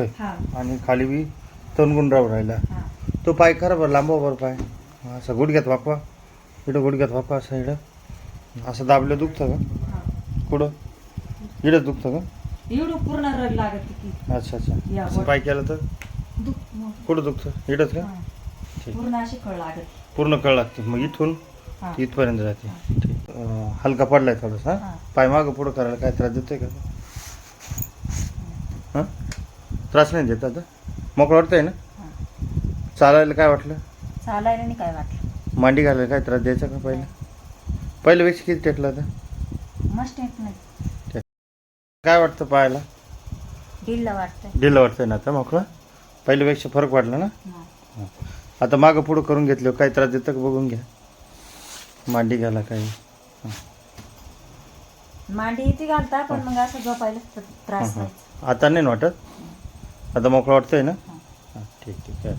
दुखतोय हा. आणि खाली बी तणगुण राहू राहिला. हा. तो पाय खरा बरं लांबवा बरं पाय. असं गुडघ्यात वाकवा इकडं गुडघ्यात वाकवा असं इकडं. असं दाबलं दुखतं का? हा. कुठं? इकडं दुखतं एवढं पूर्ण रग लागत की का. अच्छा अच्छा. या, असं वर. पाय केलं तर? दुख मग. कुठं दुखतं? इकडंच का? हा. ठीक. पूर्ण अशी कळ लागत पूर्ण कळ लागते. मग इथून हा. इथपर्यंत जाते. ठीक. अं, हलका पडलाय थोडासा. हा. पाय मागं पुढं करायला काय त्रास देतोय का? हां? त्रास नाही देत आता. मोकळं वाटतंय ना. चालायला काय वाटलं? चालायला नाही काय वाटलं. मांडी घालायला काय त्रास द्यायचा का पहिलं? पहिल्या वेळेस किती टेकला होता? मस्त येत नाही काय वाटतं पायाला ढिल्ला वाटतंय. ढिलं वाटतंय ना आता मोकळं? पहिल्यापेक्षा फरक वाटला ना? हा. आता मागं पुढं करून घेतलं काय त्रास देतं का बघून घ्या. मांडी घाला काही. मांडी इथे घालता पण मग असं झोपायला त्र- त्रास नाही. आता नाही ना वाटत? आता मोकळं वाटतंय ना हा. हां ठीक ठीक आहे